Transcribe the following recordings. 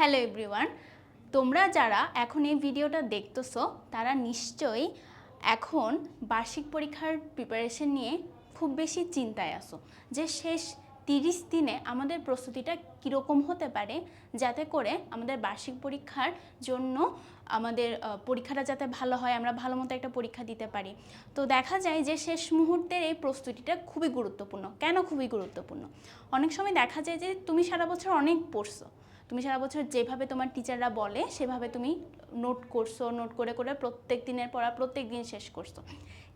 Hello everyone তোমরা যারা এখন এই ভিডিওটা দেখতেছো, তারা নিশ্চয়ই এখন বার্ষিক পরীক্ষার প্রিপারেশন নিয়ে খুব বেশি চিন্তায় আসো যে শেষ তিরিশ দিনে আমাদের প্রস্তুতিটা কীরকম হতে পারে যাতে করে আমাদের বার্ষিক পরীক্ষার জন্য আমাদের পরীক্ষাটা যাতে ভালো হয়, আমরা ভালো মতো একটা পরীক্ষা দিতে পারি। তো দেখা যায় যে শেষ মুহূর্তের এই প্রস্তুতিটা খুবই গুরুত্বপূর্ণ। কেন খুবই গুরুত্বপূর্ণ? অনেক সময় দেখা যায় যে তুমি সারা বছর অনেক পড়ছো। তুমি সারা বছর যেভাবে তোমার টিচাররা বলে, সেভাবে তুমি নোট করছ নোট করে করে প্রত্যেক দিনের পড়া, প্রত্যেক দিন শেষ করছ।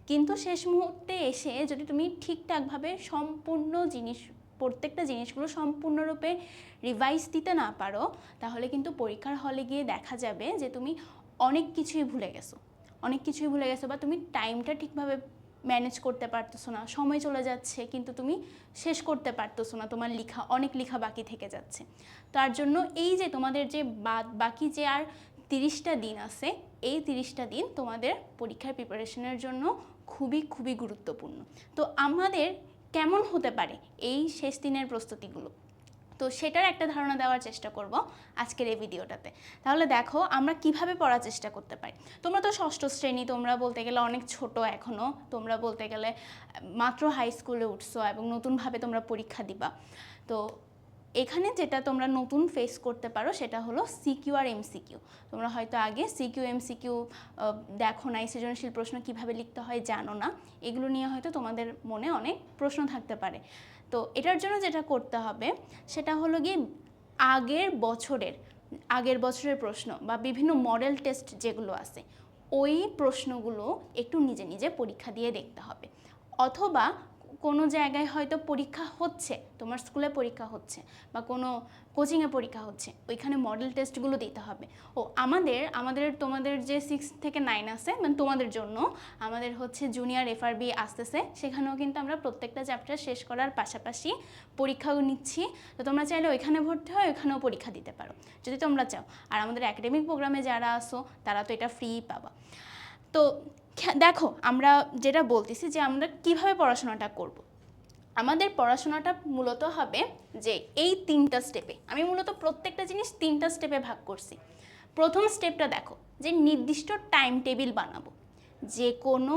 কিন্তু শেষ মুহূর্তে এসে যদি তুমি ঠিকঠাকভাবে সম্পূর্ণ জিনিস, প্রত্যেকটা জিনিসগুলো সম্পূর্ণরূপে রিভাইজ দিতে না পারো, তাহলে কিন্তু পরীক্ষার হলে গিয়ে দেখা যাবে যে তুমি অনেক কিছুই ভুলে গেছো। অনেক কিছুই ভুলে গেছো বা তুমি টাইমটা ঠিকভাবে ম্যানেজ করতে পারতেছো না। সময় চলে যাচ্ছে, কিন্তু তুমি শেষ করতে পারতেছো না। তোমার লেখা, অনেক লেখা বাকি থেকে যাচ্ছে। তার জন্য এই যে তোমাদের যে বাকি যে আর তিরিশটা দিন আছে, এই তিরিশটা দিন তোমাদের পরীক্ষার প্রিপারেশনের জন্য খুবই খুবই গুরুত্বপূর্ণ। তো আমাদের কেমন হতে পারে এই শেষ দিনের প্রস্তুতিগুলো? তো সেটার একটা ধারণা দেওয়ার চেষ্টা করব আজকের এই ভিডিওটাতে। তাহলে দেখো আমরা কীভাবে পড়ার চেষ্টা করতে পারি। তোমরা তো ষষ্ঠ শ্রেণি, তোমরা বলতে গেলে অনেক ছোট এখনও তোমরা বলতে গেলে মাত্র হাই স্কুলে উঠছো এবং নতুনভাবে তোমরা পরীক্ষা দিবা। তো এখানে যেটা তোমরা নতুন ফেস করতে পারো সেটা হলো সিকিউ আর এমসিকিউ তোমরা হয়তো আগে সিকিউ এমসিকিউ দেখো নাই সৃজনশীল প্রশ্ন কীভাবে লিখতে হয় জানো না। এগুলো নিয়ে হয়তো তোমাদের মনে অনেক প্রশ্ন থাকতে পারে। তো এটার জন্য যেটা করতে হবে, সেটা হলো গিয়ে আগের বছরের আগের বছরের প্রশ্ন বা বিভিন্ন মডেল টেস্ট যেগুলো আছে, ওই প্রশ্নগুলো একটু নিজে নিজে পরীক্ষা দিয়ে দেখতে হবে। অথবা কোনো জায়গায় হয়তো পরীক্ষা হচ্ছে, তোমার স্কুলে পরীক্ষা হচ্ছে বা কোনো কোচিংয়ে পরীক্ষা হচ্ছে, ওইখানে মডেল টেস্টগুলো দিতে হবে। ও, আমাদের আমাদের, তোমাদের যে সিক্স থেকে নাইন আছে মানে তোমাদের জন্য, আমাদের হচ্ছে জুনিয়র এফআরবি আসতেছে, সেখানেও কিন্তু আমরা প্রত্যেকটা চ্যাপ্টার শেষ করার পাশাপাশি পরীক্ষাও নিচ্ছি। তো তোমরা চাইলে ওইখানে ভর্তি হয় ওইখানেও পরীক্ষা দিতে পারো, যদি তোমরা চাও। আর আমাদের একাডেমিক প্রোগ্রামে যারা আসো তারা তো এটা ফ্রি পাবা। তো দেখো, আমরা যেটা বলতেছি যে আমরা কীভাবে পড়াশোনাটা করব। আমাদের পড়াশোনাটা মূলত হবে যে এই তিনটা স্টেপে আমি মূলত প্রত্যেকটা জিনিস তিনটা স্টেপে ভাগ করছি। প্রথম স্টেপটা দেখো, যে নির্দিষ্ট টাইম টেবিল বানাবো। যে কোনো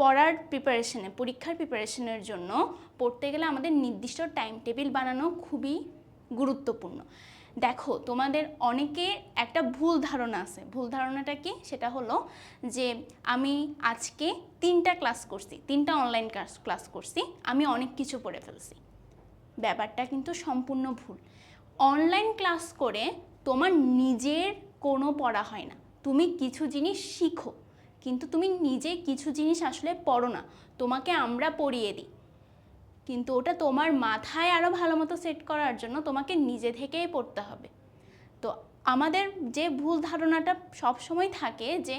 পড়ার প্রিপারেশনে পরীক্ষার প্রিপারেশনের জন্য পড়তে গেলে আমাদের নির্দিষ্ট টাইম টেবিল বানানো খুবই গুরুত্বপূর্ণ। দেখো, তোমাদের অনেকের একটা ভুল ধারণা আছে। ভুল ধারণাটা কি? সেটা হলো যে আমি আজকে তিনটা ক্লাস করছি, তিনটা অনলাইন ক্লাস ক্লাস করছি, আমি অনেক কিছু পড়ে ফেলছি। ব্যাপারটা কিন্তু সম্পূর্ণ ভুল। অনলাইন ক্লাস করে তোমার নিজের কোনো পড়া হয় না। তুমি কিছু জিনিস শিখো, কিন্তু তুমি নিজে কিছু জিনিস আসলে পড়ো না। তোমাকে আমরা পড়িয়ে দিই। কিন্তু ওটা তোমার মাথায় আরও ভালো মতো সেট করার জন্য তোমাকে নিজে থেকেই পড়তে হবে। তো আমাদের যে ভুল ধারণাটা সব সময় থাকে যে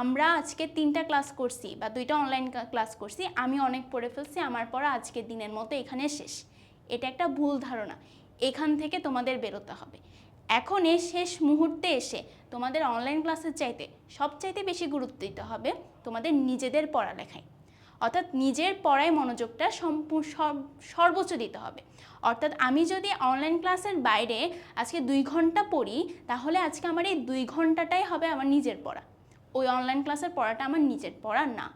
আমরা আজকে তিনটা ক্লাস করছি বা দুইটা অনলাইন ক্লাস করছি, আমি অনেক পড়ে ফেলছি, আমার পড়া আজকের দিনের মতো এখানে শেষ। এটা একটা ভুল ধারণা। এখান থেকে তোমাদের বেরোতে হবে। এখন এই শেষ মুহূর্তে এসে তোমাদের অনলাইন ক্লাসের চাইতে সবচাইতে বেশি গুরুত্ব দিতে হবে তোমাদের নিজেদের পড়ালেখায়। অর্থাৎ নিজের পড়ায় মনোযোগটা সর্বোচ্চ দিতে হবে। অর্থাৎ আমি যদি অনলাইন ক্লাসের বাইরে আজকে দুই ঘণ্টা পড়ি, তাহলে আজকে আমার এই দুই ঘন্টাটাই হবে আমার নিজের পড়া। ওই অনলাইন ক্লাসের পড়াটা আমার নিজের পড়া না।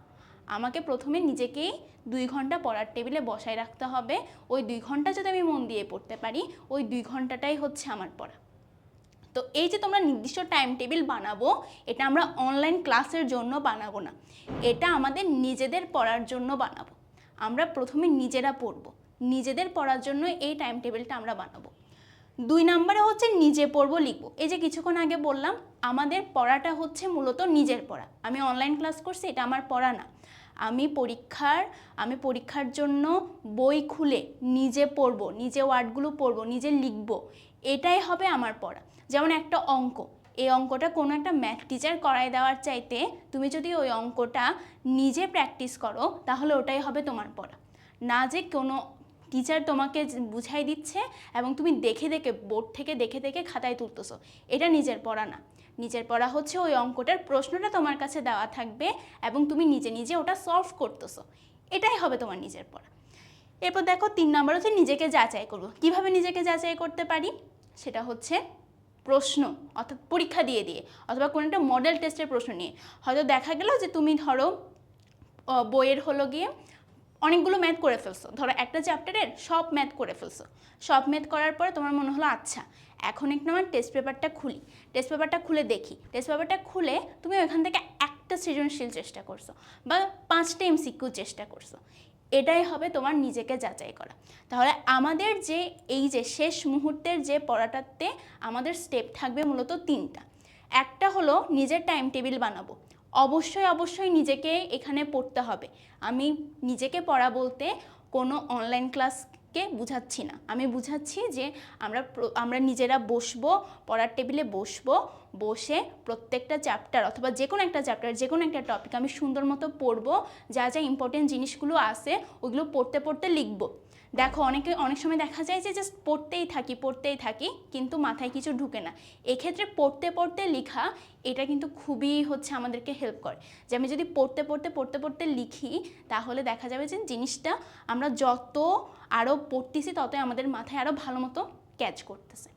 আমাকে প্রথমে নিজেকেই দুই ঘণ্টা পড়ার টেবিলে বসায় রাখতে হবে। ওই দুই ঘণ্টা যদি আমি মন দিয়ে পড়তে পারি, ওই দুই ঘন্টাটাই হচ্ছে আমার পড়া। তো এই যে তোমরা নির্দিষ্ট টাইম টেবিল বানাবো, এটা আমরা অনলাইন ক্লাসের জন্য বানাবো না। এটা আমাদের নিজেদের পড়ার জন্য বানাবো। আমরা প্রথমে নিজেরা পড়ব। নিজেদের পড়ার জন্য এই টাইম টেবিলটা আমরা বানাবো। দুই নম্বরে হচ্ছে নিজে পড়ব, লিখব। এই যে কিছুক্ষণ আগে বললাম, আমাদের পড়াটা হচ্ছে মূলত নিজের পড়া। আমি অনলাইন ক্লাস করছি, এটা আমার পড়া না। আমি পরীক্ষার আমি পরীক্ষার জন্য বই খুলে নিজে পড়ব, নিজে ওয়ার্ডগুলো পড়ব, নিজে লিখব। এটাই হবে আমার পড়া। যেমন একটা অঙ্ক, এই অঙ্কটা কোনো একটা ম্যাথ টিচার করায় দেওয়ার চাইতে তুমি যদি ওই অঙ্কটা নিজে প্র্যাকটিস করো, তাহলে ওটাই হবে তোমার পড়া। না যে কোনো টিচার তোমাকে বুঝাই দিচ্ছে এবং তুমি দেখে দেখে বোর্ড থেকে দেখে দেখে খাতায় তুলতেছো, এটা নিজের পড়া না। নিজের পড়া হচ্ছে ওই অঙ্কটার প্রশ্নটা তোমার কাছে দেওয়া থাকবে এবং তুমি নিজে নিজে ওটা সলভ করতেছো। এটাই হবে তোমার নিজের পড়া। এরপর দেখো তিন নম্বর হচ্ছে নিজেকে যাচাই করব। কীভাবে নিজেকে যাচাই করতে পারি? সেটা হচ্ছে প্রশ্ন, অর্থাৎ পরীক্ষা দিয়ে দিয়ে, অথবা কোনো একটা মডেল টেস্টের প্রশ্ন নিয়ে। হয়তো দেখা গেল যে তুমি ধরো বইয়ের হলো গিয়ে অনেকগুলো ম্যাথ করে ফেলছো। ধরো একটা চ্যাপ্টারের সব ম্যাথ করে ফেলছো। সব ম্যাথ করার পরে তোমার মনে হলো আচ্ছা এখন একটু আমার টেস্ট পেপারটা খুলি। টেস্ট পেপারটা খুলে দেখি। টেস্ট পেপারটা খুলে তুমি ওইখান থেকে একটা সৃজনশীল চেষ্টা করছ, বা পাঁচটা এমসিকিউ চেষ্টা করছ। এটাই হবে তোমার নিজেকে যাচাই করা। তাহলে আমাদের যে এই যে শেষ মুহূর্তের যে পড়াটাতে আমাদের স্টেপ থাকবে মূলত তিনটা। একটা হলো নিজের টাইম টেবিল বানাবো। অবশ্যই অবশ্যই নিজেকে এখানে পড়তে হবে। আমি নিজেকে পড়া বলতে কোনো অনলাইন ক্লাসকে বুঝাচ্ছি না। আমি বুঝাচ্ছি যে আমরা আমরা নিজেরা বসবো, পড়ার টেবিলে বসবো, বসে প্রত্যেকটা চ্যাপ্টার অথবা যে কোনো একটা চ্যাপ্টার যে কোনো একটা টপিক আমি সুন্দর মতো পড়ব, যা যা ইম্পর্টেন্ট জিনিসগুলো আছে ওইগুলো পড়তে পড়তে লিখব। দেখো, অনেকে, অনেক সময় দেখা যায় যে জাস্ট পড়তেই থাকি পড়তেই থাকি, কিন্তু মাথায় কিছু ঢুকে না। এক্ষেত্রে পড়তে পড়তে লেখা, এটা কিন্তু খুবই হচ্ছে আমাদেরকে হেল্প করে। যে আমি যদি পড়তে পড়তে পড়তে পড়তে লিখি, তাহলে দেখা যাবে যে জিনিসটা আমরা যত আরও পড়তেছি, ততই আমাদের মাথায় আরও ভালো মতো ক্যাচ করতেছে।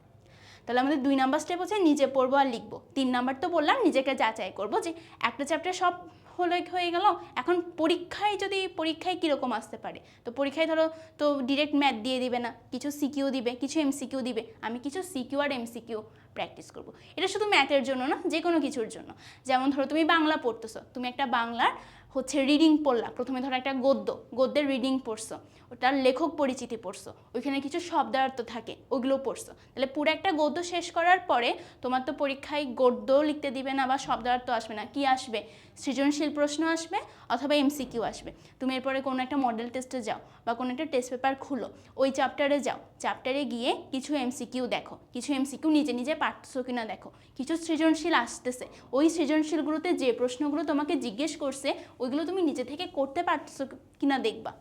তাহলে আমাদের দুই নাম্বার স্টেপ হচ্ছে, নিজে পড়ব আর লিখব। তিন নাম্বার তো বললাম, নিজেকে যাচাই করব যে একটা চ্যাপ্টার সব হলে হয়ে গেল? এখন পরীক্ষায় যদি, পরীক্ষায় কীরকম আসতে পারে? তো পরীক্ষায় ধরো, তো ডিরেক্ট ম্যাথ দিয়ে দিবে না, কিছু সিকিউ দিবে, কিছু এমসিকিউ দিবে, আমি কিছু সিকিউ আর এমসিকিউ প্র্যাকটিস করব। এটা শুধু ম্যাথের জন্য না যে কোনো কিছুর জন্য। যেমন ধরো, তুমি বাংলা পড়তেছো, তুমি একটা বাংলার হচ্ছে রিডিং পড়লা। প্রথমে ধরো একটা গদ্য গদ্যের রিডিং পড়ছো, ওটার লেখক পরিচিতি পড়ছো, ওইখানে কিছু শব্দার্থ থাকে, ওগুলো পড়ছো। তাহলে পুরো একটা গদ্য শেষ করার পরে তোমার তো পরীক্ষায় গদ্য লিখতে দিবে না বা শব্দার্থ আসবে না। কি আসবে? সৃজনশীল প্রশ্ন আসবে অথবা এমসিকিউ আসবে। তুমি এরপরে কোনো একটা মডেল টেস্টে যাও বা কোনো একটা টেস্ট পেপার খুলো, ওই চ্যাপ্টারে যাও। চ্যাপ্টারে গিয়ে কিছু এমসিকিউ দেখো, কিছু এমসিকিউ নিজে নিজে পারতেছো কিনা দেখো। কিছু সৃজনশীল আসতেছে, ওই সৃজনশীলগুলোতে যে প্রশ্নগুলো তোমাকে জিজ্ঞেস করছে ওইগুলো তুমি নিজে থেকে করতে পারতেছো কিনা দেখবা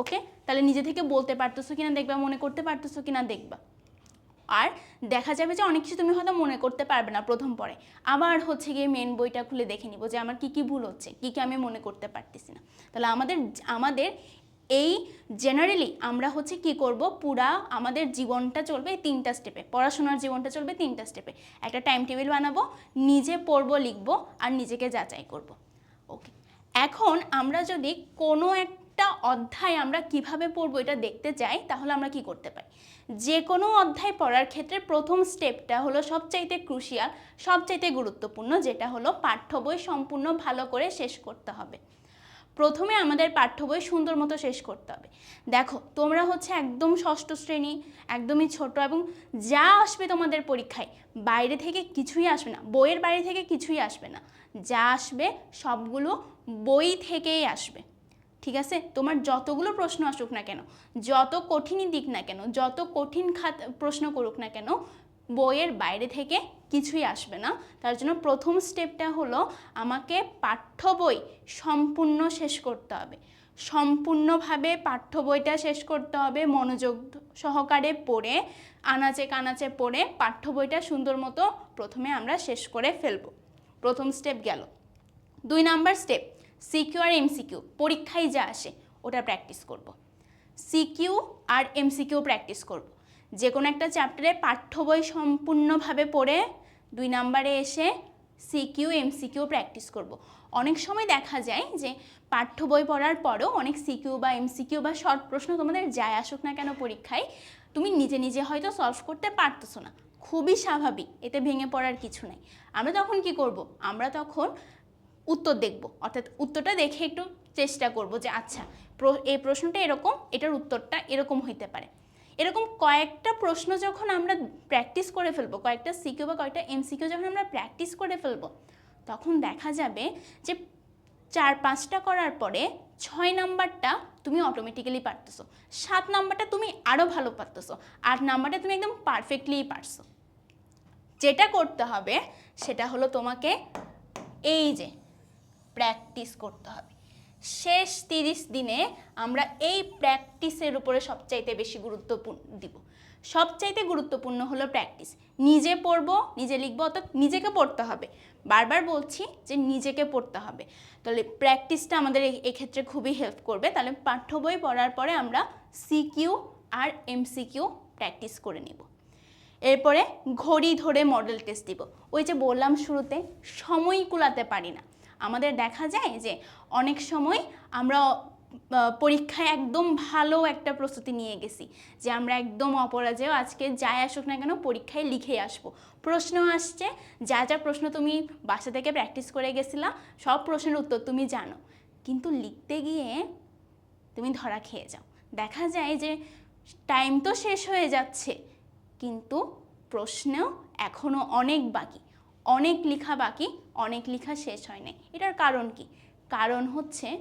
ওকে তাহলে নিজে থেকে বলতে পারতেছো কিনা দেখবা, মনে করতে পারতেছো কিনা দেখবা। আর দেখা যাবে যে অনেক কিছু তুমি হয়তো মনে করতে পারবে না প্রথম পরে। আবার হচ্ছে গিয়ে মেন বইটা খুলে দেখে নিব যে আমার কি কি ভুল হচ্ছে, কি কি আমি মনে করতে পারতেছি না। তাহলে আমাদের আমাদের এই জেনারেলি আমরা হচ্ছে কি করব, পুরা আমাদের জীবনটা চলবে তিনটা স্টেপে পড়াশোনার জীবনটা চলবে তিনটা স্টেপে একটা টাইম টেবিল বানাবো, নিজে পড়ব, লিখব, আর নিজেকে যাচাই করব ওকে এখন আমরা যদি কোনো একটা অধ্যায় আমরা কীভাবে পড়ব এটা দেখতে চাই, তাহলে আমরা কি করতে পারি? যে কোনো অধ্যায় পড়ার ক্ষেত্রে প্রথম স্টেপটা হলো সবচাইতে ক্রুশিয়াল সবচাইতে গুরুত্বপূর্ণ, যেটা হলো পাঠ্য বই সম্পূর্ণ ভালো করে শেষ করতে হবে। প্রথমে আমাদের পাঠ্য বই সুন্দর মতো শেষ করতে হবে। দেখো, তোমরা হচ্ছে একদম ষষ্ঠ শ্রেণি, একদমই ছোট এবং যা আসবে তোমাদের পরীক্ষায়, বাইরে থেকে কিছুই আসবে না, বইয়ের বাইরে থেকে কিছুই আসবে না। যা আসবে সবগুলো বই থেকেই আসবে। ঠিক আছে? তোমার যতগুলো প্রশ্ন আসুক না কেন, যত কঠিনই দিক না কেন, যত কঠিন খাত, প্রশ্ন করুক না কেন বইয়ের বাইরে থেকে কিছুই আসবে না তার জন্য প্রথম স্টেপটা হলো আমাকে পাঠ্য বই সম্পূর্ণ শেষ করতে হবে সম্পূর্ণভাবে পাঠ্য বইটা শেষ করতে হবে, মনোযোগ সহকারে পড়ে, আনাচে কানাচে পড়ে পাঠ্য বইটা সুন্দর মতো প্রথমে আমরা শেষ করে ফেলব প্রথম স্টেপ গেল দুই নাম্বার স্টেপ সিকিউ আর এমসিকিউ পরীক্ষায় যা আসে ওটা প্র্যাকটিস করব। সিকিউ আর এমসিকিউ প্র্যাকটিস করব। যে কোনো একটা চ্যাপ্টারে পাঠ্য বই সম্পূর্ণভাবে পড়ে দুই নাম্বারে এসে সিকিউ এমসিকিউ প্র্যাকটিস করব। অনেক সময় দেখা যায় যে পাঠ্য বই পড়ার পরেও অনেক সিকিউ বা এমসিকিউ বা শর্ট প্রশ্ন তোমাদের যায় আসুক না কেন পরীক্ষায়, তুমি নিজে নিজে হয়তো সলভ করতে পারতেছো না। খুবই স্বাভাবিক, এতে ভেঙে পড়ার কিছু নেই। আমরা তখন কি করব? আমরা তখন উত্তর দেখব। অর্থাৎ উত্তরটা দেখে একটু চেষ্টা করব যে আচ্ছা এই প্রশ্নটা এরকম, এটার উত্তরটা এরকম হইতে পারে। এরকম কয়েকটা প্রশ্ন যখন আমরা প্র্যাকটিস করে ফেলব, কয়েকটা সিকিউ বা কয়েকটা এমসিকিউ যখন আমরা প্র্যাকটিস করে ফেলব, তখন দেখা যাবে যে চার পাঁচটা করার পরে ছয় নাম্বারটা তুমি অটোমেটিক্যালি পারতেছো, সাত নাম্বারটা তুমি আরও ভালো পারতেছো, আট নাম্বারটা তুমি একদম পারফেক্টলি পারছ। যেটা করতে হবে সেটা হলো তোমাকে এই যে প্র্যাকটিস করতে হবে। শেষ তিরিশ দিনে আমরা এই প্র্যাকটিসের উপরে সবচাইতে বেশি গুরুত্বপূর্ণ দিব। সবচাইতে গুরুত্বপূর্ণ হলো প্র্যাকটিস। নিজে পড়ব, নিজে লিখব, অর্থাৎ নিজেকে পড়তে হবে। বারবার বলছি যে নিজেকে পড়তে হবে। তাহলে প্র্যাকটিসটা আমাদের এক্ষেত্রে খুবই হেল্প করবে। তাহলে পাঠ্য বই পড়ার পরে আমরা সিকিউ আর এমসিকিউ প্র্যাকটিস করে নিব। এরপরে ঘড়ি ধরে মডেল টেস্ট দিব। ওই যে বললাম শুরুতে সময় কুলাতে পারি না। আমাদের দেখা যায় যে অনেক সময় আমরা পরীক্ষায় একদম ভালো একটা প্রস্তুতি নিয়ে গেছি যে আমরা একদম অপরাজেয়, আজকে যাই আসুক না কেন পরীক্ষায় লিখে আসব। প্রশ্ন আসছে, যা যা প্রশ্ন তুমি বাসা থেকে প্র্যাকটিস করে গেছিলা, সব প্রশ্নের উত্তর তুমি জানো। কিন্তু লিখতে গিয়ে তুমি ধরা খেয়ে যাও। দেখা যায় যে টাইম তো শেষ হয়ে যাচ্ছে, কিন্তু প্রশ্ন এখনও অনেক বাকি। অনেক লেখা বাকি, অনেক লেখা শেষ হয় নাই এটার কারণ কি? কারণ হচ্ছে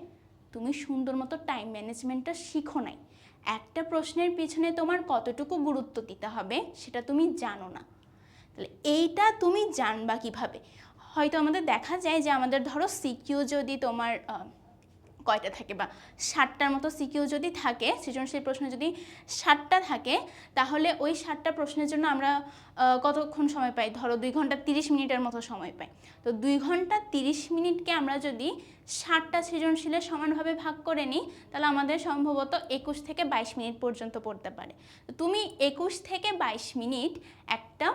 তুমি সুন্দর মতো টাইম ম্যানেজমেন্টটা শিখো নাই। একটা প্রশ্নের পিছনে তোমার কতটুকু গুরুত্ব দিতে হবে সেটা তুমি জানো না। তাহলে এইটা তুমি জানবা কীভাবে? হয়তো আমাদের দেখা যায় যে আমাদের ধরো সিকিউ যদি তোমার কয়টা থাকে বা ষাটটার মতো সিকিউ যদি থাকে, সৃজনশীল প্রশ্ন যদি ষাটটা থাকে, তাহলে ওই ষাটটা প্রশ্নের জন্য আমরা কতক্ষণ সময় পাই? ধরো দুই ঘণ্টা তিরিশ মিনিটের মতো সময় পাই। তো দুই ঘণ্টা তিরিশ মিনিটকে আমরা যদি ষাটটা সৃজনশীলের সমানভাবে ভাগ করে নিই, তাহলে আমাদের সম্ভবত একুশ থেকে বাইশ মিনিট পর্যন্ত পড়তে পারে। তুমি একুশ থেকে বাইশ মিনিট একটা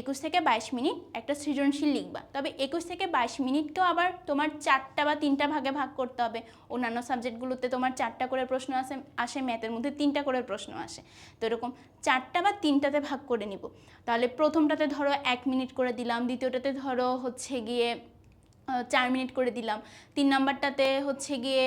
একুশ থেকে বাইশ মিনিট একটা সৃজনশীল লিখবা। তবে একুশ থেকে বাইশ মিনিটকেও আবার তোমার চারটা বা তিনটা ভাগে ভাগ করতে হবে। অন্যান্য সাবজেক্টগুলোতে তোমার চারটা করে প্রশ্ন আসে আসে ম্যাথের মধ্যে তিনটা করে প্রশ্ন আসে। তো এরকম চারটা বা তিনটাতে ভাগ করে নিব। তাহলে প্রথমটাতে ধরো এক মিনিট করে দিলাম, দ্বিতীয়টাতে ধরো হচ্ছে গিয়ে চার মিনিট করে দিলাম। তিন নাম্বারটাতে হচ্ছে গিয়ে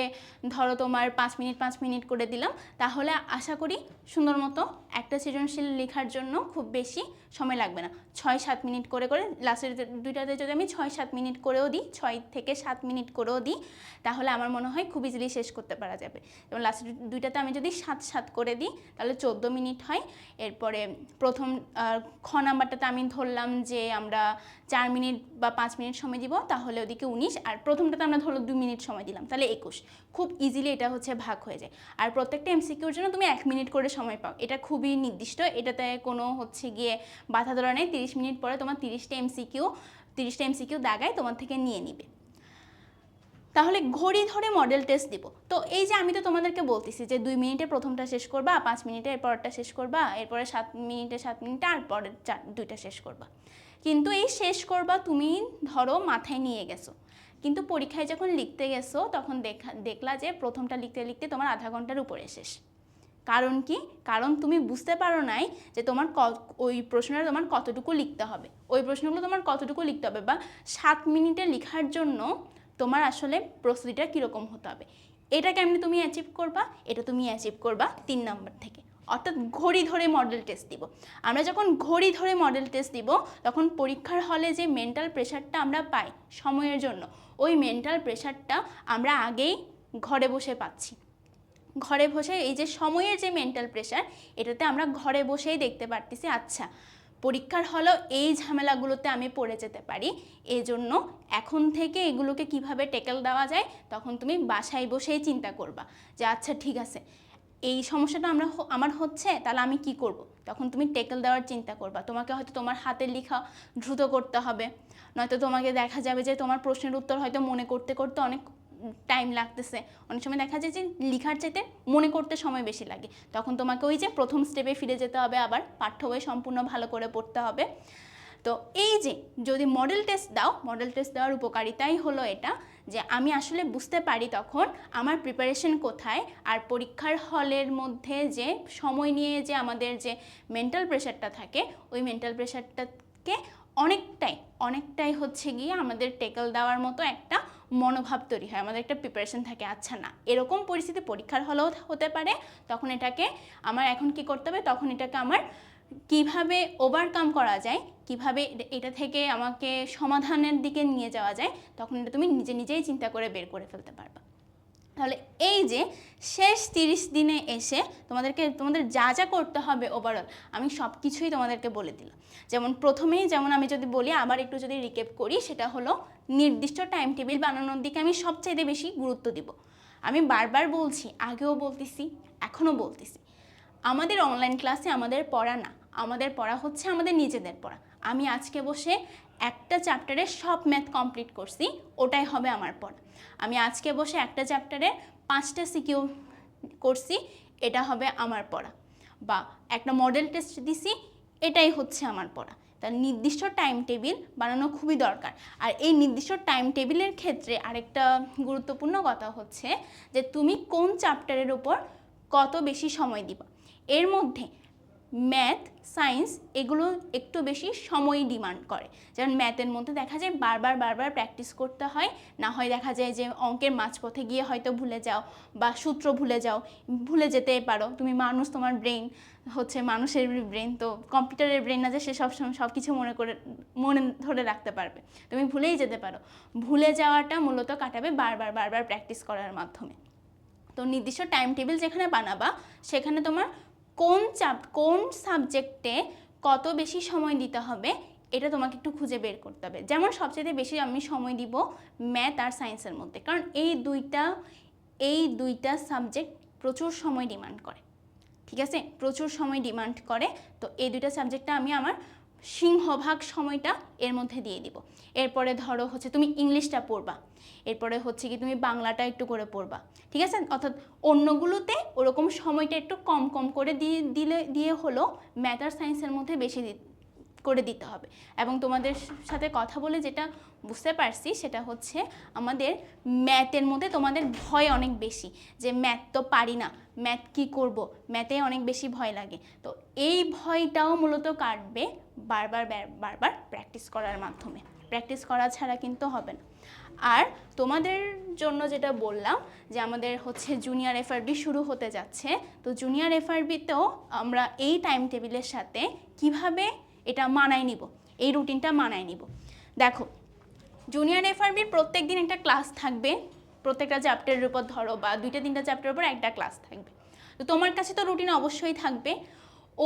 ধরো তোমার পাঁচ মিনিট পাঁচ মিনিট করে দিলাম। তাহলে আশা করি সুন্দর মতো একটা সৃজনশীল লেখার জন্য খুব বেশি সময় লাগবে না। ছয়, সাত মিনিট করে করে লাস্টের দুইটাতে যদি আমি ছয়, সাত মিনিট করেও দিই, ছয় থেকে সাত মিনিট করেও দিই, তাহলে আমার মনে হয় খুব ইজিলি শেষ করতে পারা যাবে। এবং লাস্টের দুইটাতে আমি যদি সাত সাত করে দিই, তাহলে চোদ্দ মিনিট হয়। এরপরে প্রথম খ নাম্বারটাতে আমি ধরলাম যে আমরা চার মিনিট বা পাঁচ মিনিট সময় দিব তাহলে ওদিকে উনিশ, আর প্রথমটাতে আমরা ধরো দুই মিনিট সময় দিলাম, তাহলে একুশ। খুব ইজিলি এটা হচ্ছে ভাগ হয়ে যায়। আর প্রত্যেকটা এমসিকিউর জন্য তুমি এক মিনিট করে সময় পাও। এটা খুবই নির্দিষ্ট, এটাতে কোনো হচ্ছে গিয়ে বাধা ধরা নেই। তিরিশ মিনিট পরে তোমার তিরিশটা এমসিকিউ তিরিশটা এমসিকিউ দাগায় তোমার থেকে নিয়ে নিবে। তাহলে ঘড়ি ধরে মডেল টেস্ট দিব। তো এই যে আমি তো তোমাদেরকে বলতেছি যে দুই মিনিটে প্রথমটা শেষ করবা, পাঁচ মিনিটে এরপরটা শেষ করবা, এরপরে সাত মিনিটে সাত মিনিটে, আর পরের চার, দুইটা শেষ করবা। কিন্তু এই শেষ করবা তুমি, ধরো, মাথায় নিয়ে গেছো। কিন্তু পরীক্ষায় যখন লিখতে গেছো, তখন দেখা, দেখলা যে প্রথমটা লিখতে লিখতে তোমার আধা ঘণ্টার উপরে শেষ। কারণ কি? কারণ তুমি বুঝতে পারো নাই যে তোমার ওই প্রশ্নটা তোমার কতটুকু লিখতে হবে। ওই প্রশ্নগুলো তোমার কতটুকু লিখতে হবে বা সাত মিনিটে লেখার জন্য তোমার আসলে প্রস্তুতিটা কীরকম হতে হবে। এটা কেমনি তুমি অ্যাচিভ করবা? এটা তুমি অ্যাচিভ করবা তিন নম্বর থেকে। অর্থাৎ ঘড়ি ধরে মডেল টেস্ট দিব। আমরা যখন ঘড়ি ধরে মডেল টেস্ট দিব, তখন পরীক্ষার হলে যে মেন্টাল প্রেশারটা আমরা পাই সময়ের জন্য, ওই মেন্টাল প্রেশারটা আমরা আগেই ঘরে বসে পাচ্ছি। ঘরে বসে এই যে সময়ের যে মেন্টাল প্রেশার এটাতে আমরা ঘরে বসেই দেখতে পারতেছি আচ্ছা পরীক্ষার হলেও এই ঝামেলাগুলোতে আমি পড়ে যেতে পারি, এজন্য এখন থেকে এগুলোকে কীভাবে টেকেল দেওয়া যায়, তখন তুমি বাসায় বসেই চিন্তা করবা যে আচ্ছা ঠিক আছে এই সমস্যাটা আমরা আমার হচ্ছে, তাহলে আমি কি করব। তখন তুমি টেকেল দেওয়ার চিন্তা করবা। তোমাকে হয়তো তোমার হাতের লেখা দ্রুত করতে হবে। নয়তো তোমাকে দেখা যাবে যে তোমার প্রশ্নের উত্তর হয়তো মনে করতে করতে অনেক টাইম লাগতেছে। অনেক সময় দেখা যায় যে লেখার চাইতে মনে করতে সময় বেশি লাগে। তখন তোমাকে ওই যে প্রথম স্টেপে ফিরে যেতে হবে আবার, পাঠ্য বই সম্পূর্ণ ভালো করে পড়তে হবে। তো এই যে যদি মডেল টেস্ট দাও মডেল টেস্ট দেওয়ার উপকারিতাই হলো এটা যে আমি আসলে বুঝতে পারি তখন আমার প্রিপারেশন কোথায় আর পরীক্ষার হলের মধ্যে যে সময় নিয়ে যে আমাদের যে মেন্টাল প্রেশারটা থাকে, ওই মেন্টাল প্রেশারটাকে অনেকটাই অনেকটাই হচ্ছে গিয়ে আমাদের টেকল দেওয়ার মতো একটা মনোভাব তৈরি হয়, আমাদের একটা প্রিপারেশন থাকে আচ্ছা না, এরকম পরিস্থিতি পরীক্ষার হলেও হতে পারে, তখন এটাকে আমার, এখন কি করতে হবে, তখন এটাকে আমার কীভাবে ওভারকাম করা যায়, কীভাবে এটা থেকে আমাকে সমাধানের দিকে নিয়ে যাওয়া যায়, তখন এটা তুমি নিজে নিজেই চিন্তা করে বের করে ফেলতে পারবা। তাহলে এই যে শেষ তিরিশ দিনে এসে তোমাদেরকে, তোমাদের যা যা করতে হবে ওভারঅল আমি সব কিছুই তোমাদেরকে বলে দিলাম। যেমন প্রথমেই যেমন আমি যদি বলি, আবার একটু যদি রিকেপ করি, সেটা হলো নির্দিষ্ট টাইম টেবিল বানানোর দিকে আমি সবচাইতে বেশি গুরুত্ব দিব। আমি বারবার বলছি, আগেও বলতেছি, এখনও বলতেছি। আমাদের অনলাইন ক্লাসে আমাদের পড়া না। আমাদের পড়া হচ্ছে আমাদের নিজেদের পড়া। আমি আজকে বসে একটা চ্যাপ্টারের সব ম্যাথ কমপ্লিট করছি, ওটাই হবে আমার পড়া। আমি আজকে বসে একটা চ্যাপ্টারের পাঁচটা সিকিউ করছি, এটা হবে আমার পড়া। বা একটা মডেল টেস্ট দিছি, এটাই হচ্ছে আমার পড়া। তার নির্দিষ্ট টাইম টেবিল বানানো খুবই দরকার। আর এই নির্দিষ্ট টাইম টেবিলের ক্ষেত্রে আরেকটা গুরুত্বপূর্ণ কথা হচ্ছে যে, তুমি কোন চ্যাপ্টারের ওপর কত বেশি সময় দিবা। এর মধ্যে ম্যাথ সায়েন্স এগুলো একটু বেশি সময় ডিমান্ড করে। যেমন ম্যাথের মধ্যে দেখা যায় বারবার বারবার প্র্যাকটিস করতে হয়। না হয় দেখা যায় যে অঙ্কের মাঝপথে গিয়ে হয়তো ভুলে যাও বা সূত্র ভুলে যাও, ভুলে যেতে পারো। তুমি মানুষ, তোমার ব্রেন হচ্ছে মানুষের ব্রেন তো কম্পিউটারের ব্রেন না যে সে সবসময় সব কিছু মনে করে, মনে ধরে রাখতে পারবে। তুমি ভুলেই যেতে পারো। ভুলে যাওয়াটা মূলত কাটাবে বারবার বারবার প্র্যাকটিস করার মাধ্যমে। তো নির্দিষ্ট টাইম টেবিল যেখানে বানাবা, সেখানে তোমার কোন চাপ, কোন সাবজেক্টে কত বেশি সময় দিতে হবে, এটা তোমাকে একটু খুঁজে বের করতে হবে। যেমন সবচেয়ে বেশি আমি সময় দিব ম্যাথ আর সায়েন্সের মধ্যে, কারণ এই দুইটা এই দুইটা সাবজেক্ট প্রচুর সময় ডিমান্ড করে, ঠিক আছে? প্রচুর সময় ডিমান্ড করে, তো এই দুইটা সাবজেক্টটা আমি আমার সিংহভাগ সময়টা এর মধ্যে দিয়ে দিব। এরপরে ধরো হচ্ছে তুমি ইংলিশটা পড়বা। এরপরে হচ্ছে কি তুমি বাংলাটা একটু করে পড়বা। ঠিক আছে? অর্থাৎ অন্যগুলোতে ওরকম সময়টা একটু কম কম করে দিয়ে, দিলে, দিয়ে হলো ম্যাথ আর সায়েন্সের মধ্যে বেশি করে দিতে হবে। এবং তোমাদের সাথে কথা বলে যেটা বুঝতে পারছি সেটা হচ্ছে আমাদের ম্যাথের মধ্যে তোমাদের ভয় অনেক বেশি যে ম্যাথ তো পারি না ম্যাথ কি করব? ম্যাথে অনেক বেশি ভয় লাগে। তো এই ভয়টাও মূলত কাটবে বারবার বারবার প্র্যাকটিস করার মাধ্যমে। প্র্যাকটিস করা ছাড়া কিন্তু হবে না। আর তোমাদের জন্য যেটা বললাম যে আমাদের হচ্ছে জুনিয়র এফআরবি শুরু হতে যাচ্ছে। তো জুনিয়র এফআরবিতেও আমরা এই টাইম টেবিলের সাথে কীভাবে এটা মানায় নিব, এই রুটিনটা মানায় নিব। দেখো জুনিয়র এফআরবির প্রত্যেক দিন একটা ক্লাস থাকবে, প্রত্যেকটা চ্যাপ্টারের উপর ধরো বা দুইটা, তিনটা চ্যাপ্টারের উপর একটা ক্লাস থাকবে। তো তোমার কাছে তো রুটিন অবশ্যই থাকবে।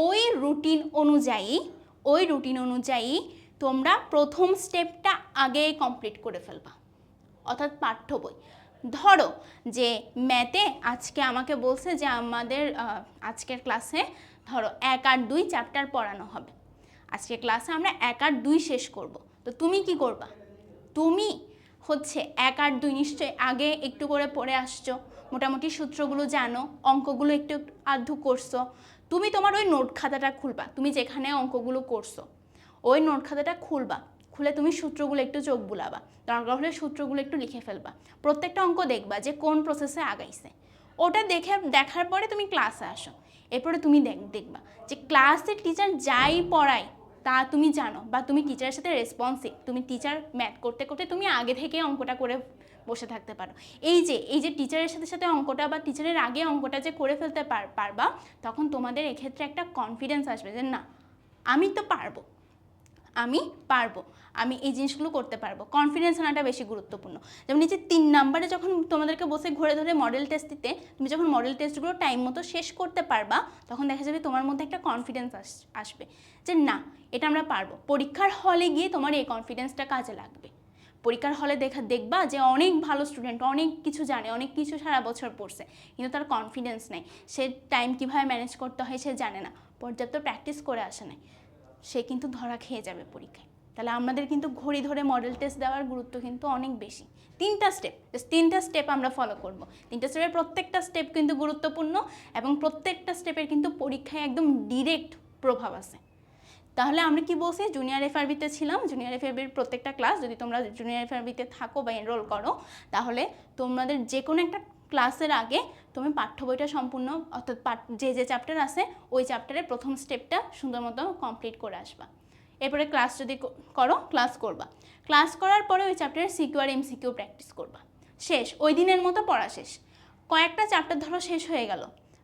ওই রুটিন অনুযায়ী, ওই রুটিন অনুযায়ী তোমরা প্রথম স্টেপটা আগে কমপ্লিট করে ফেলবা, অর্থাৎ পাঠ্য বই। ধরো যে ম্যাথে আজকে আমাকে বলছে যে আমাদের আজকের ক্লাসে ধরো এক আর দুই চ্যাপ্টার পড়ানো হবে। আজকের ক্লাসে আমরা এক আর দুই শেষ করব। তো তুমি কি করবা? তুমি হচ্ছে এক আর দুই নিশ্চয় আগে একটু করে পড়ে আসছো, মোটামুটি সূত্রগুলো জানো, অঙ্কগুলো একটু আধটু করছ। তুমি তোমার ওই নোট খাতাটা খুলবা, তুমি যেখানে অঙ্কগুলো করছ, ওই নোট খাতাটা খুলবা, খুলে তুমি সূত্রগুলো একটু চোখ বুলাবা, দরকার হলে সূত্রগুলো একটু লিখে ফেলবা। প্রত্যেকটা অঙ্ক দেখবা যে কোন প্রসেসে আগাইছে। ওটা দেখে দেখার পরে তুমি ক্লাসে আসো। এরপরে তুমি দেখ, দেখবা যে ক্লাসে টিচার যাই পড়ায় তা তুমি জানো বা তুমি টিচারের সাথে রেসপন্সিভ তুমি টিচার ম্যাথ করতে করতে তুমি আগে থেকে অঙ্কটা করে বসে থাকতে পারো। এই যে এই যে টিচারের সাথে সাথে অঙ্কটা বা টিচারের আগে অঙ্কটা যে করে ফেলতে পার- পারবা, তখন তোমাদের এক্ষেত্রে একটা কনফিডেন্স আসবে যে না, আমি তো পারব। আমি পারব, আমি এই জিনিসগুলো করতে পারব। কনফিডেন্স আনাটা বেশি গুরুত্বপূর্ণ। যেমন নিচে তিন নাম্বারে যখন তোমাদেরকে বসে ঘুরে ধরে মডেল টেস্ট দিতে, তুমি যখন মডেল টেস্টগুলো টাইম মতো শেষ করতে পারবা, তখন দেখা যাবে তোমার মধ্যে একটা কনফিডেন্স আসবে যে না, এটা আমরা পারব। পরীক্ষার হলে গিয়ে তোমার এই কনফিডেন্সটা কাজে লাগবে। পরীক্ষার হলে দেখা, দেখবা যে অনেক ভালো স্টুডেন্ট অনেক কিছু জানে, অনেক কিছু সারা বছর পড়ছে, কিন্তু তার কনফিডেন্স নেই। সে টাইম কীভাবে ম্যানেজ করতে হয় সে জানে না। পর্যাপ্ত প্র্যাকটিস করে আসে নাই। সে কিন্তু ধরা খেয়ে যাবে পরীক্ষায়। তাহলে আমাদের কিন্তু ঘড়ি ধরে মডেল টেস্ট দেওয়ার গুরুত্ব কিন্তু অনেক বেশি। তিনটা স্টেপ তিনটা স্টেপ আমরা ফলো করব। তিনটা স্টেপের প্রত্যেকটা স্টেপ কিন্তু গুরুত্বপূর্ণ এবং প্রত্যেকটা স্টেপের কিন্তু পরীক্ষায় একদম ডিরেক্ট প্রভাব আছে। তাহলে আমরা কি বলছি? জুনিয়র এফআরবিতে ছিলাম জুনিয়র এফআরবির প্রত্যেকটা ক্লাস যদি তোমরা জুনিয়র এফআরবিতে থাকো বা এনরোল করো, তাহলে তোমাদের যে কোনো একটা ক্লাসের আগে তুমি পাঠ্য বইটা সম্পূর্ণ, অর্থাৎ যে যে চ্যাপ্টার আছে, ওই চ্যাপ্টারের প্রথম স্টেপটা সুন্দর মতো কমপ্লিট করে আসবা। এরপরে ক্লাস যদি করো ক্লাস করবা। ক্লাস করার পরে ওই চ্যাপ্টারের সিকিউ আর এমসিকিউ প্র্যাকটিস করবা। শেষ, ওই দিনের মতো পড়া শেষ। কয়েকটা চ্যাপ্টার ধরো শেষ হয়ে গেল।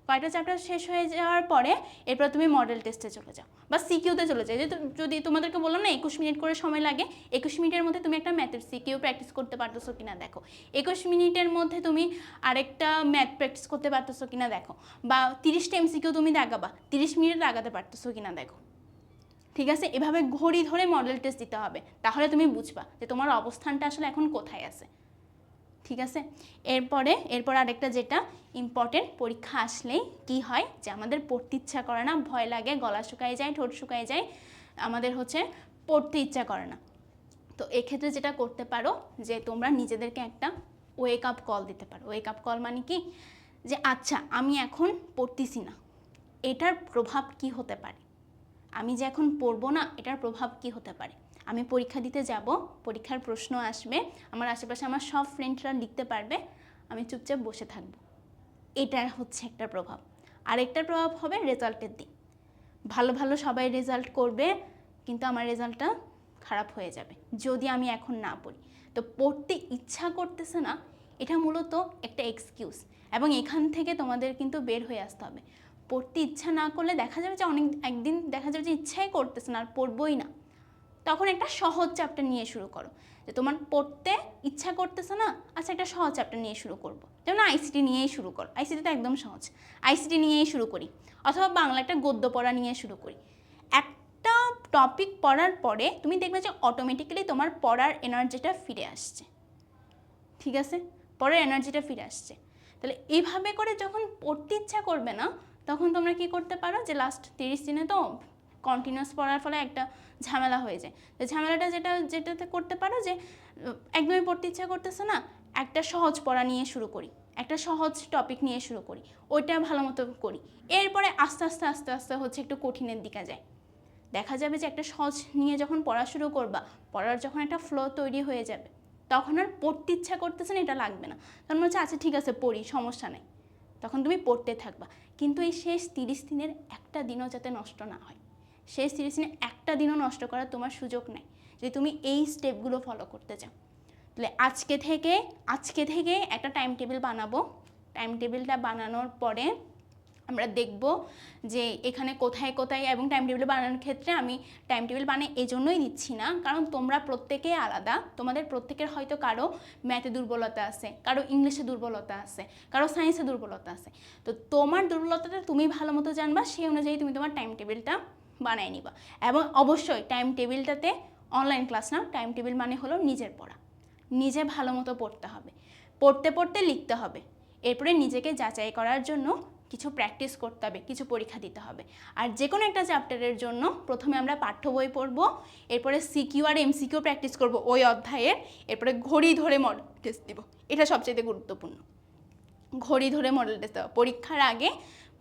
কয়েকটা চ্যাপ্টার শেষ হয়ে যাওয়ার পরে এরপর তুমি মডেল টেস্টে চলে যাও বা সিকিউতে চলে যাও। যেহেতু যদি তোমাদেরকে বললাম না, একুশ মিনিট করে সময় লাগে, একুশ মিনিটের মধ্যে তুমি একটা ম্যাথের সিকিউ প্র্যাকটিস করতে পারতেছো কিনা দেখো। একুশ মিনিটের মধ্যে তুমি আরেকটা ম্যাথ প্র্যাকটিস করতে পারতেছো কিনা দেখো। বা তিরিশটা এমসিকিউ তুমি দাগাবা তিরিশ মিনিট লাগাতে পারতেছো কিনা দেখো। ঠিক আছে? এভাবে ঘড়ি ধরে মডেল টেস্ট দিতে হবে। তাহলে তুমি বুঝবা যে তোমার অবস্থানটা আসলে এখন কোথায় আছে। ঠিক আছে? এরপরে, এরপর আরেকটা যেটা ইম্পর্টেন্ট পরীক্ষা আসলেই কি হয়? যে আমাদের পড়তে ইচ্ছা করে না, ভয় লাগে, গলা শুকায় যায়, ঠোঁট শুকায় যায়, আমাদের হচ্ছে পড়তে ইচ্ছা করে না। তো এক্ষেত্রে যেটা করতে পারো, যে তোমরা নিজেদেরকে একটা ওয়েক আপ কল দিতে পারো। ওয়েক আপ কল মানে কি? যে আচ্ছা আমি এখন পড়তেছি না। এটার প্রভাব কি হতে পারে? আমি যে এখন পড়ব না, এটার প্রভাব কি হতে পারে? আমি পরীক্ষা দিতে যাব, পরীক্ষার প্রশ্ন আসবে, আমার আশেপাশে আমার সব ফ্রেন্ডরা লিখতে পারবে, আমি চুপচাপ বসে থাকব। এটা হচ্ছে একটা প্রভাব। আরেকটা প্রভাব হবে রেজাল্টের দিন ভালো ভালো সবাই রেজাল্ট করবে, কিন্তু আমার রেজাল্টটা খারাপ হয়ে যাবে, যদি আমি এখন না পড়ি। তো পড়তে ইচ্ছা করতেছে না, এটা মূলত একটা এক্সকিউজ এবং এখান থেকে তোমাদের কিন্তু বের হয়ে আসতে হবে। পড়তে ইচ্ছা না করলে দেখা যাবে যে অনেক, একদিন দেখা যাবে যে ইচ্ছাই করতেছে না, আর পড়বই না। তখন একটা সহজ চ্যাপ্টার নিয়ে শুরু করো। যে তোমার পড়তে ইচ্ছা করতেছে না আচ্ছা একটা সহজ চ্যাপ্টার নিয়ে শুরু করব। যেমন আইসিটি নিয়েই শুরু করো। আইসিটি তো একদম সহজ। আইসিটি নিয়েই শুরু করি। অথবা বাংলা একটা গদ্য পড়া নিয়ে শুরু করি। একটা টপিক পড়ার পরে তুমি দেখবে যে অটোমেটিক্যালি তোমার পড়ার এনার্জিটা ফিরে আসছে। ঠিক আছে? পরের এনার্জিটা ফিরে আসছে। তাহলে এইভাবে করে যখন পড়তে ইচ্ছা করবে না, তখন তোমরা কি করতে পারো? যে লাস্ট তিরিশ দিনে তো কন্টিনিউয়াস পড়ার ফলে একটা ঝামেলা হয়ে যায়। তো ঝামেলাটা যেটা, যেটাতে করতে পারো যে, একদমই পড়তে ইচ্ছা করতেছে না, একটা সহজ পড়া নিয়ে শুরু করি, একটা সহজ টপিক নিয়ে শুরু করি, ওইটা ভালো মতো করি। এরপরে আস্তে আস্তে আস্তে আস্তে হচ্ছে একটু কঠিনের দিকে যায়। দেখা যাবে যে একটা সহজ নিয়ে যখন পড়া শুরু করবা, পড়ার যখন একটা ফ্লো তৈরি হয়ে যাবে, তখন আর পড়তে ইচ্ছা করতেছে না, এটা লাগবে না। তখন মনে হচ্ছে আচ্ছা ঠিক আছে, পড়ি, সমস্যা নেই। তখন তুমি পড়তে থাকবা। কিন্তু এই শেষ তিরিশ দিনের একটা দিনও যাতে নষ্ট না হয়। শেষ তিরিশ দিনে একটা দিনও নষ্ট করার তোমার সুযোগ নেই, যে তুমি এই স্টেপগুলো ফলো করতে চাও। তাহলে আজকে থেকে আজকে থেকে একটা টাইম টেবিল বানাবো। টাইম টেবিলটা বানানোর পরে আমরা দেখব যে এখানে কোথায় কোথায় এবং টাইম টেবিল বানানোর ক্ষেত্রে আমি টাইম টেবিল বানিয়ে এই জন্যই দিচ্ছি না, কারণ তোমরা প্রত্যেকেই আলাদা। তোমাদের প্রত্যেকের হয়তো কারও ম্যাথে দুর্বলতা আছে, কারও ইংলিশে দুর্বলতা আছে, কারও সায়েন্সে দুর্বলতা আছে। তো তোমার দুর্বলতাটা তুমি ভালো মতো জানবা, সেই অনুযায়ী তুমি তোমার টাইম টেবিলটা বানিয়ে নিবা। এবং অবশ্যই টাইম টেবিলটাতে অনলাইন ক্লাস না টাইম টেবিল মানে হলো নিজের পড়া। নিজে ভালো মতো পড়তে হবে। পড়তে পড়তে লিখতে হবে। এরপরে নিজেকে যাচাই করার জন্য কিছু প্র্যাকটিস করতে হবে, কিছু পরীক্ষা দিতে হবে। আর যে কোনো একটা চ্যাপ্টারের জন্য প্রথমে আমরা পাঠ্য বই পড়ব, এরপরে সিকিউ আর এমসিকিউ প্র্যাকটিস করব ওই অধ্যায়ের, এরপরে ঘড়ি ধরে মডেল টেস্ট দিব। এটা সবচেয়ে গুরুত্বপূর্ণ। ঘড়ি ধরে মডেল টেস্ট দেওয়া। পরীক্ষার আগে,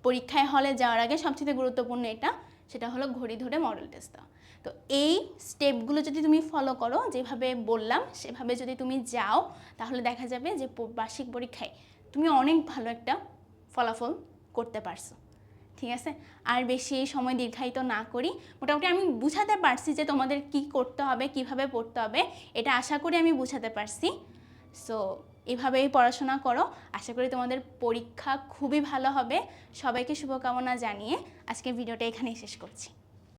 পরীক্ষায় হলে যাওয়ার আগে সবচেয়ে গুরুত্বপূর্ণ এটা সেটা হলো ঘড়ি ধরে মডেল টেস্ট দেওয়া। তো এই স্টেপগুলো যদি তুমি ফলো করো, যেভাবে বললাম, সেভাবে যদি তুমি যাও, তাহলে দেখা যাবে যে বার্ষিক পরীক্ষায় তুমি অনেক ভালো একটা ফলাফল করতে পারছ। ঠিক আছে? আর বেশি সময় দীর্ঘায়িত না করি। মোটামুটি আমি বুঝাতে পারছি যে তোমাদের কি করতে হবে, কীভাবে পড়তে হবে, এটা আশা করি আমি বুঝাতে পারছি। সো এভাবেই পড়াশোনা করো। আশা করি তোমাদের পরীক্ষা খুবই ভালো হবে। সবাইকে শুভকামনা জানিয়ে আজকে ভিডিওটা এখানেই শেষ করছি।